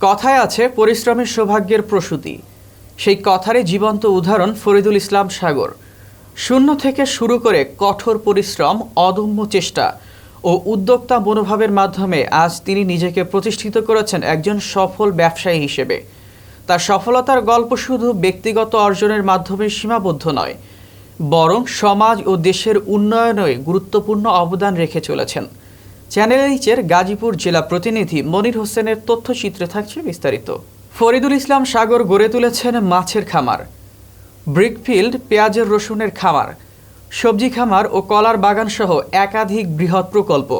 কথায় আছে পরিশ্রমের সৌভাগ্যের প্রসূতি। সেই কথারই জীবন্ত উদাহরণ ফরিদুল ইসলাম সাগর। শূন্য থেকে শুরু করে কঠোর পরিশ্রম, অদম্য চেষ্টা ও উদ্যোক্তা মনোভাবের মাধ্যমে আজ তিনি নিজেকে প্রতিষ্ঠিত করেছেন একজন সফল ব্যবসায়ী হিসেবে। তার সফলতার গল্প শুধু ব্যক্তিগত অর্জনের মাধ্যমে সীমাবদ্ধ নয়, বরং সমাজ ও দেশের উন্নয়নে গুরুত্বপূর্ণ অবদান রেখে চলেছেন। চ্যানেল এইচের গাজীপুর জেলা প্রতিনিধি মনির হোসেনের তথ্যচিত্রে থাকছে বিস্তারিত। ফরিদুল ইসলাম সাগর গড়ে তুলেছেন মাছের খামার। ব্রিকফিল্ড পেঁয়াজের রসুনের খামার। সবজি খামার ও কলার বাগান সহ একাধিক বৃহৎ প্রকল্প।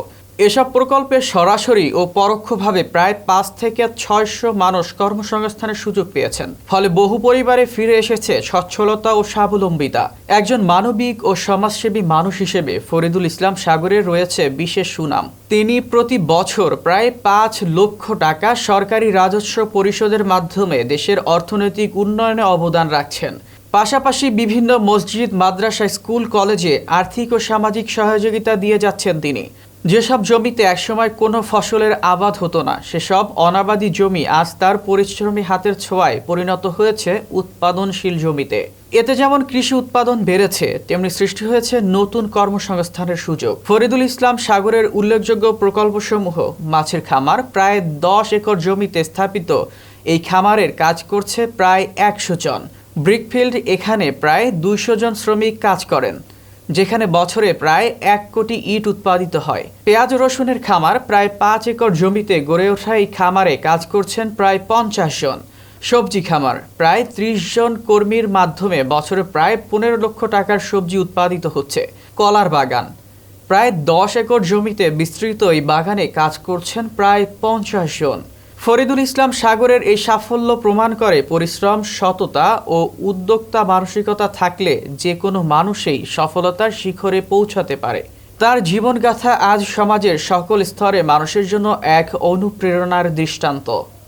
এসব প্রকল্পে সরাসরি ও পরোক্ষভাবে প্রায় পাঁচ থেকে ছয়শো মানুষ কর্মসংস্থানের সুযোগ পেয়েছেন। ফলে বহু পরিবারে ফিরে এসেছে সচ্ছলতা ও স্বাবলম্বিতা। একজন মানবিক ও সমাজসেবী মানুষ হিসেবে ফরিদুল ইসলাম সাগরের রয়েছে বিশেষ সুনাম। তিনি প্রতি বছর প্রায় পাঁচ লক্ষ টাকা সরকারি রাজস্ব পরিষদের মাধ্যমে দেশের অর্থনৈতিক উন্নয়নে অবদান রাখছেন। পাশাপাশি বিভিন্ন মসজিদ, মাদ্রাসা, স্কুল, কলেজে আর্থিক ও সামাজিক সহযোগিতা দিয়ে যাচ্ছেন তিনি। যেসব জমিতে একসময় কোনো ফসলের আবাদ হতো না, সেসব অনাবাদি জমি আজ তার পরিশ্রমী হাতের ছোঁয়ায় পরিণত হয়েছে উৎপাদনশীল জমিতে। এতে যেমন কৃষি উৎপাদন বেড়েছে, তেমনি সৃষ্টি হয়েছে নতুন কর্মসংস্থানের সুযোগ। ফরিদুল ইসলাম সাগরের উল্লেখযোগ্য প্রকল্পসমূহ, মাছের খামার, প্রায় দশ একর জমিতে স্থাপিত। এই খামারের কাজ করছে প্রায় একশো জন। ব্রিকফিল্ড এখানে প্রায় দুইশো জন শ্রমিক কাজ করেন। যেখানে বছরে প্রায় এক কোটি ইট উৎপাদিত হয়। পেঁয়াজ রসুনের খামার প্রায় পাঁচ একর জমিতে গড়ে ওঠা এই খামারে কাজ করছেন প্রায় পঞ্চাশ জন। সবজি খামার প্রায় ত্রিশ জন কর্মীর মাধ্যমে বছরে প্রায় পনেরো লক্ষ টাকার সবজি উৎপাদিত হচ্ছে, কলার বাগান। প্রায় দশ একর জমিতে বিস্তৃত এই বাগানে কাজ করছেন প্রায় পঞ্চাশ জন। ফরিদুল ইসলাম সাগরের এই সাফল্য প্রমাণ করে পরিশ্রম, সততা ও উদ্যোক্তা মানসিকতা থাকলে যে কোনো মানুষই সফলতার শিখরে পৌঁছাতে পারে। তার জীবনগাথা আজ সমাজের সকল স্তরে মানুষের জন্য এক অনুপ্রেরণার দৃষ্টান্ত।